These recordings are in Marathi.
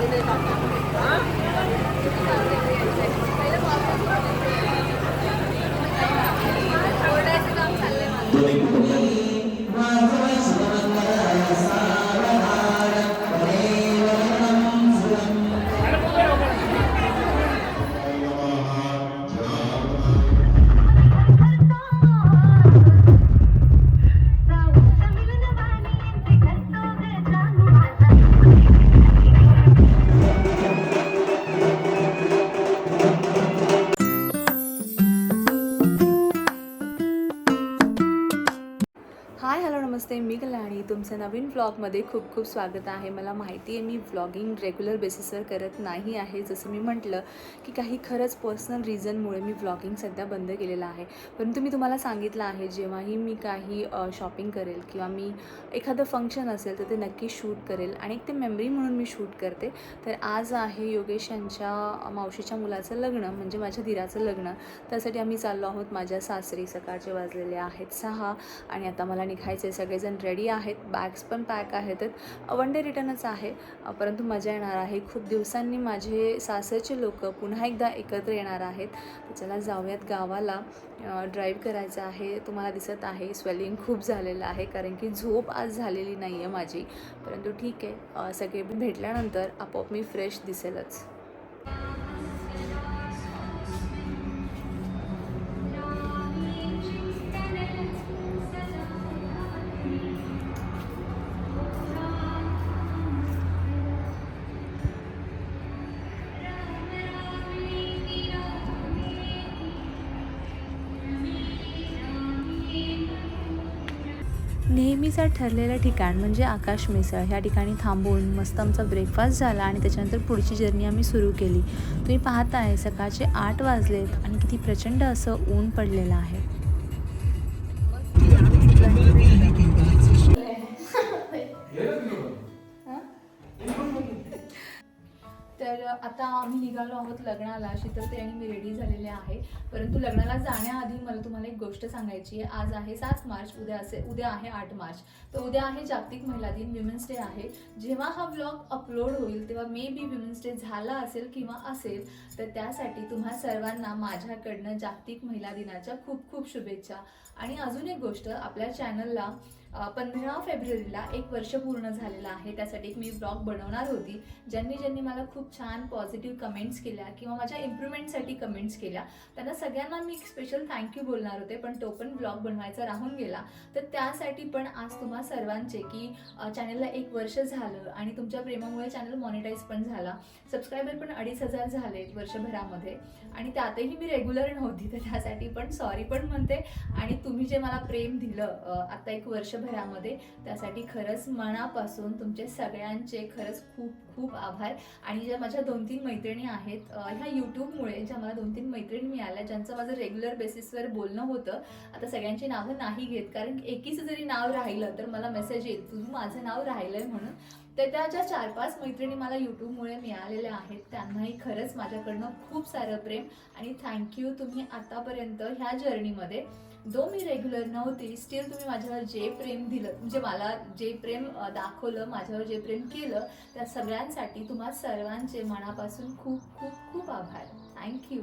Ini tahu. हाय हॅलो नमस्ते मी कल्याणी तुमचं नवीन व्लॉगमध्ये खूप खूप स्वागत आहे. मला माहिती आहे मी व्लॉगिंग रेग्युलर बेसिसवर करत नाही आहे. जसं मी म्हटलं की काही खरंच पर्सनल रिझनमुळे मी व्लॉगिंग सध्या बंद केलेलं आहे. परंतु मी तुम्हाला सांगितलं आहे जेव्हाही मी काही शॉपिंग करेल किंवा मी एखादं फंक्शन असेल तर ते नक्की शूट करेल आणि एक ते मेमरी म्हणून मी शूट करते. तर आज आहे योगेश यांच्या मावशीच्या मुलाचं लग्न म्हणजे माझ्या दिराचं लग्न. त्यासाठी आम्ही चाललो आहोत. माझ्या सासरी सकाळचे वाजलेले आहेत सहा आणि आता मला निघायचे सगळेजण रेडी आहेत. बॅग्स पण पॅक आहेत. वन डे रिटर्नच आहे. परंतु मजा येणार आहे. खूप दिवसांनी माझे सासरचे लोक पुन्हा एकदा एकत्र येणार आहेत. चला जाऊयात गावाला. ड्राईव्ह करायचं आहे. तुम्हाला दिसत आहे स्वेलिंग खूप झालेलं आहे. कारण की झोप आज झालेली नाही आहे माझी. परंतु ठीक आहे. सगळे भेटल्यानंतर आपोआप मी फ्रेश दिसेलच. नेहमीचा ठरलेलं ठिकाण म्हणजे आकाश मिसळ. ह्या ठिकाणी थांबून मस्त आमचा ब्रेकफास्ट झाला आणि त्याच्यानंतर पुढची जर्नी आम्ही सुरू केली. तुम्ही पाहताय सकाळचे आठ वाजलेत आणि किती प्रचंड असं ऊन पडलेलं आहे. आता आम्ही निघालो आहोत लग्नाला शीतलते आणि मी रेडी झालेले आहे. परंतु लग्नाला जाण्याआधी मला तुम्हाला एक गोष्ट सांगायची आहे. आज आहे सात मार्च उद्या असे उद्या आहे आठ मार्च. तर उद्या आहे जागतिक महिला दिन विमेन्स डे आहे. जेव्हा हा ब्लॉग अपलोड होईल तेव्हा मे बी विमेन्स डे झाला असेल किंवा असेल तर त्यासाठी तुम्हा सर्वांना माझ्याकडनं जागतिक महिला दिनाच्या खूप खूप शुभेच्छा. आणि अजून एक गोष्ट आपल्या चॅनलला पंधरा फेब्रुवारीला एक वर्ष पूर्ण झालेलं आहे. त्यासाठी एक मी ब्लॉग बनवणार होती ज्यांनी ज्यांनी मला खूप छान पॉझिटिव्ह कमेंट्स केल्या किंवा माझ्या इम्प्रुव्हमेंटसाठी कमेंट्स केल्या. त्यांना सगळ्यांना मी एक स्पेशल थँक्यू बोलणार होते पण तो पण ब्लॉग बनवायचा राहून गेला. तर त्यासाठी पण आज तुम्हा सर्वांचे की चॅनलला एक वर्ष झालं आणि तुमच्या प्रेमामुळे चॅनल मॉनिटाईज पण झाला. सबस्क्रायबर पण अडीच हजार झाले वर्षभरामध्ये. आणि त्यातही मी रेग्युलर नव्हती तर त्यासाठी पण सॉरी पण म्हणते. आणि तुम्ही जे मला प्रेम दिलं आता एक वर्षभरामध्ये त्यासाठी खरंच मनापासून तुमचे सगळ्यांचे खरंच खूप खूप आभार. आणि ज्या माझ्या दोन तीन मैत्रिणी आहेत ह्या यूट्यूबमुळे ज्या मला दोन तीन मैत्रिणी मिळाल्या ज्यांचं माझं रेग्युलर बेसिसवर बोलणं होतं आता सगळ्यांची नावं नाही घेत कारण एकीचं जरी नाव राहिलं तर मला मेसेज येईल तुझं माझं नाव राहिलं आहे म्हणून. तर त्या ज्या चार पाच मैत्रिणी मला यूट्यूबमुळे मिळालेल्या आहेत त्यांनाही खरंच माझ्याकडनं खूप सारं प्रेम आणि थँक्यू तुम्ही आतापर्यंत ह्या जर्नीमध्ये जो मी रेग्युलर नव्हती स्टील तुम्ही माझ्यावर जे प्रेम दिलं म्हणजे मला जे प्रेम दाखवलं माझ्यावर जे प्रेम केलं त्या सगळ्यांसाठी तुम्हा सर्वांचे मनापासून खूप खूप खूप आभार. थँक्यू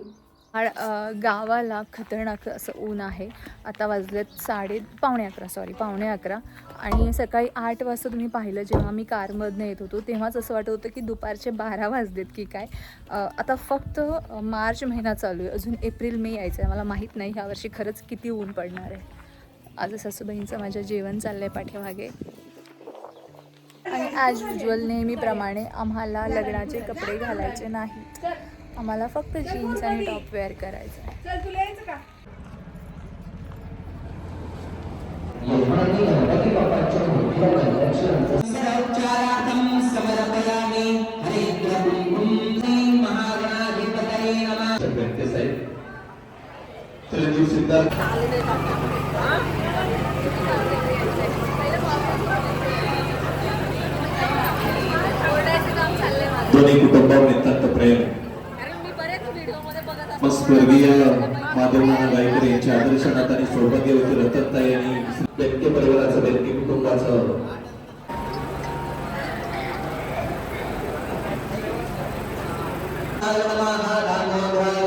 गावाला खतरनाक असं ऊन आहे. आता वाजलेत साडे पावणे अकरा सॉरी पावणे अकरा. आणि सकाळी आठ वाजता तुम्ही पाहिलं जेव्हा मी कारमधनं येत होतो तेव्हाच असं वाटत होतं की दुपारचे बारा वाजलेत की काय. आता फक्त मार्च महिना चालू आहे. अजून एप्रिल मे यायचं आहे मला माहीत नाही ह्यावर्षी खरंच किती ऊन पडणार आहे. आज सासूबाईंचं माझ्या जेवण चाललं आहे पाठीमागे. आणि ॲज युजल नेहमीप्रमाणे आम्हाला लग्नाचे कपडे घालायचे नाहीत. आम्हाला फक्त जीन्स आणि टॉप वेअर करायचं दोन्ही कुटुंबावर नितांत प्रेम व स्वर्गीय माधवराव गायकर यांच्या आदर्शनात आणि सौभाग्यवती रतनताई यांनी दैत्य परिवाराचं दैत्य कुटुंबाचं Thank you.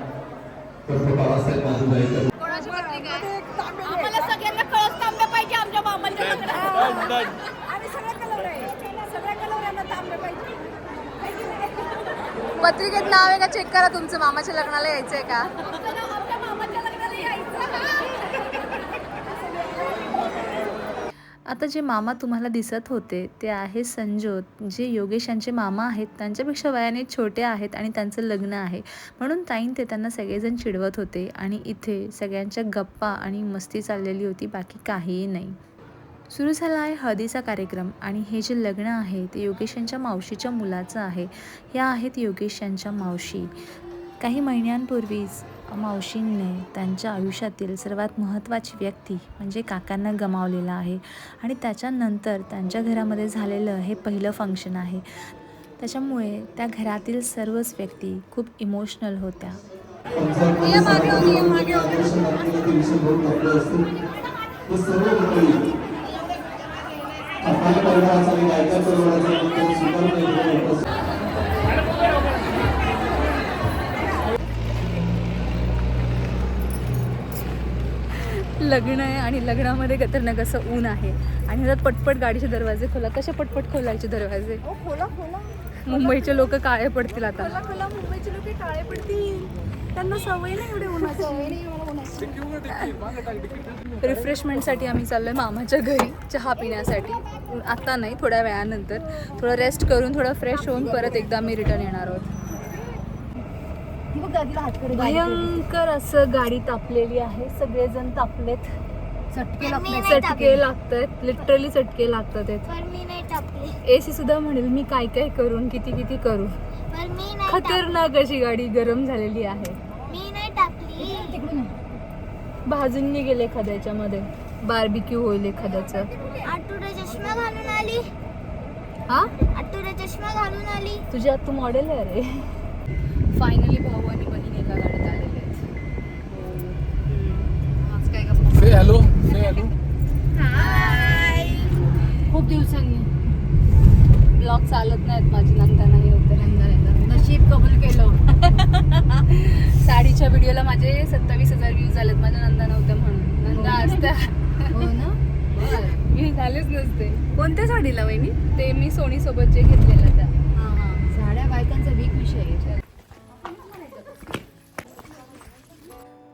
उर्फ बाबासाहेब माधुबाईकर आम्हाला सगळ्यांना कळस थांबलं पाहिजे आमच्या मामाच्या लग्नात आम्ही सगळे कलर आहे. सगळ्या तांबे पाहिजे? पत्रिकेत नाव आहे का? चेक करा तुमचं मामाच्या लग्नाला यायचंय का आमच्या मामाच्या लग्नाला यायचं आता जे मामा तुम्हाला दिसत होते ते आहे संजोत जे योगेश यांचे मामा आहेत त्यांच्यापेक्षा वयाने छोटे आहेत आणि त्यांचं लग्न आहे. म्हणून ताईन ते त्यांना सगळेजण चिडवत होते आणि इथे सगळ्यांच्या गप्पा आणि मस्ती चाललेली होती बाकी काहीही नाही. सुरू झाला आहे हळदीचा कार्यक्रम आणि हे जे लग्न आहे ते योगेश यांच्या मावशीच्या मुलाचं आहे. ह्या आहेत योगेश यांच्या मावशी. काही महिन्यांपूर्वीच मावशींनी त्यांच्या आयुष्यातील सर्वात महत्त्वाची व्यक्ती म्हणजे काकांना गमावलेला आहे आणि त्याच्यानंतर त्यांच्या घरामध्ये झालेलं हे पहिलं फंक्शन आहे. त्याच्यामुळे त्या घरातील सर्वच व्यक्ती खूप इमोशनल होत्या. लग्न आहे आणि लग्नामध्ये खतरनाक असं ऊन आहे. आणि त्यात पटपट गाडीचे दरवाजे खोला. कसे पटपट खोलायचे दरवाजे? खोला खोला. मुंबईचे लोक काळे पडतील आता. खोला खोला मुंबईचे लोक काळे पडतील. त्यांना सवय नाही एवढे उन्हाची. रिफ्रेशमेंटसाठी आम्ही चाललोय मामाच्या घरी चहा पिण्यासाठी. आता नाही थोड्या वेळानंतर. थोडं रेस्ट करून थोडं फ्रेश होऊन परत एकदा आम्ही रिटर्न येणार आहोत. बघ दादीला हात करू भयंकर असं गाडी तापलेली आहे. सगळेजण तापलेत. चटके चटके लागत आहेत लिटरली चटके लागतात आहेत. पण मी नाही टाकली ए सी सुद्धा म्हणेल मी काय काय करून किती किती करू? पण मी नाही खतरनाक अशी गाडी गरम झालेली आहे. मी नाही टाकली तिकडून. भाजून गेले एखाद्याच्या मध्ये. बार्बिक्यू होईल एखाद्याचं. आटूला चष्मा घालून आली. हा? आटूला चष्मा घालून आली. तुझ्या तू मॉडेल आहे रे. फायनली भाऊ आणि बहीण एका गाडीत आलेले आहेत आज काय गप्पा खूप दिवसांनी. ब्लॉग चालत नाहीत माझी नंदा नाही होते नशीब कबूल केलं. साडीच्या व्हिडिओला माझे सत्तावीस हजार व्ह्यूज झालेत माझ्या नंदा नव्हत्या म्हणून. नंदा असत्या हो ना? मी झालेच नसते. कोणत्या साडीला वहिनी? ते मी सोनी सोबत जे घेतलेलं त्या हा हा. साड्या बायकांचा वीक विषय आहे.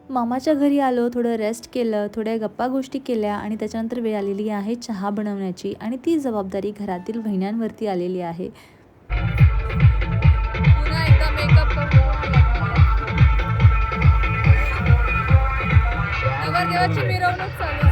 मामाच्या घरी आलो थोडं रेस्ट केलं थोड्या गप्पा गोष्टी केल्या आणि त्याच्यानंतर वेळ आलेली आहे चहा बनवण्याची आणि ती जबाबदारी घरातील बहिण्यांवरती आलेली आहे. मिरवणूक चालू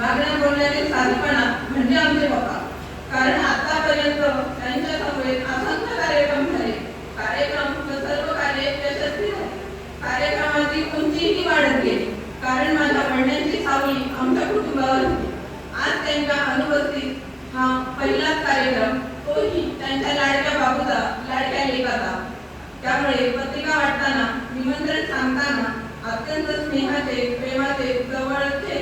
वागण्या बोलण्याचे साधेपणा म्हणजे आमचे बाबा. कारण आतापर्यंत त्यांच्या समवेत असंख्य कार्यक्रम झाले. कार्यक्रम व सर्व कार्य यशस्वी झाले. कार्यक्रमाची उंचीही वाढत गेली. कारण माझ्या वडिलांची सावली आमच्या कुटुंबावर होती. आज त्यांच्या अनुपस्थित हा पहिलाच कार्यक्रम तोही त्यांच्या लाडक्या बाबूचा लाडक्या लेखाचा त्यामुळे पत्रिका वाटताना निमंत्रण सांगताना अत्यंत स्नेहाचे प्रेमाचे जवळचे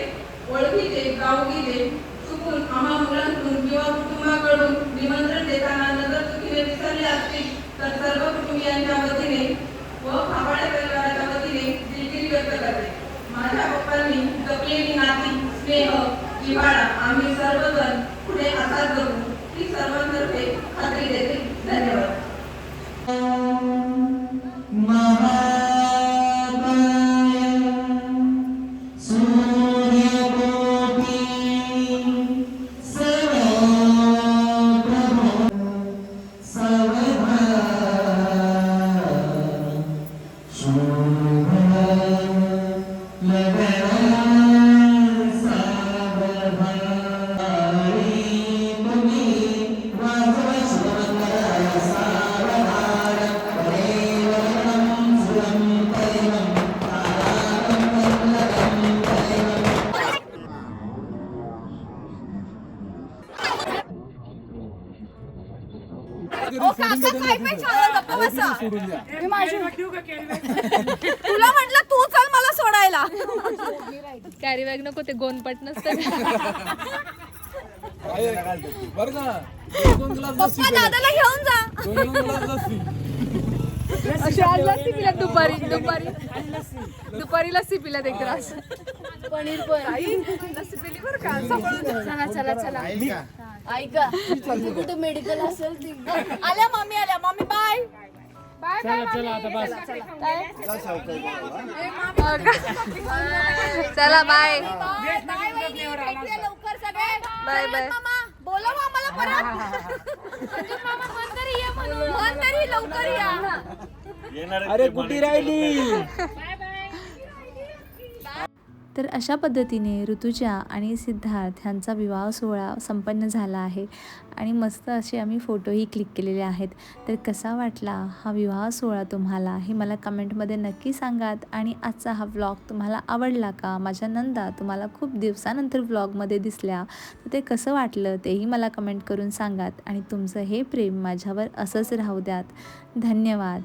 ओळखीचे गावकीचे चुकून आम्हा मुलांकडून किंवा कुटुंबाकडून निमंत्रण देताना नजर चुकीने विसरले असतील तर सर्व कुटुंबियांच्या वतीने व खाबाळे परिवाराच्या वतीने दिलगिरी व्यक्त करते. माझ्या पप्पांनी जपलेली नाती स्नेह जिव्हाळा आम्ही सर्वजण पुढे असाच जगू ही सर्वांना कॅरी बॅग नको ते गोनपट नसतं. बरं का? दोन ग्लास लस्सी पप्पा दादाला घेऊन जा. दोन दोन ग्लास लस्सी अशी आज लस्सी पिला दुपारी दुपारी. दुपारी लस्सी पिला एक ग्लास पनीर पण. लस्सी पिली बरं का. चला चला चला. ऐका. कुठे मेडिकल असेल ती? आल्या मम्मी आल्या. मम्मी बाय चला चला आता बस. चला बाय. बाय बाय, बोलव आम्हाला परत. संजय मामा मन तरी ये म्हणून मन तरी लवकर या अरे कुठे राहिली. तर अशा पद्धतीने ऋतुजा आणि सिद्धार्थ ह्यांचा विवाह सोहळा संपन्न झाला आहे. आणि मस्त असे आम्ही फोटोही क्लिक केलेले आहेत. तर कसा वाटला हा विवाह सोहळा तुम्हाला हे मला कमेंटमध्ये नक्की सांगात. आणि आजचा हा व्लॉग तुम्हाला आवडला का? माझ्या नंदा तुम्हाला खूप दिवसानंतर व्लॉगमध्ये दिसल्या. तर ते कसं वाटलं तेही मला कमेंट करून सांगात. आणि तुमचं हे प्रेम माझ्यावर असंच राहू द्यात. धन्यवाद.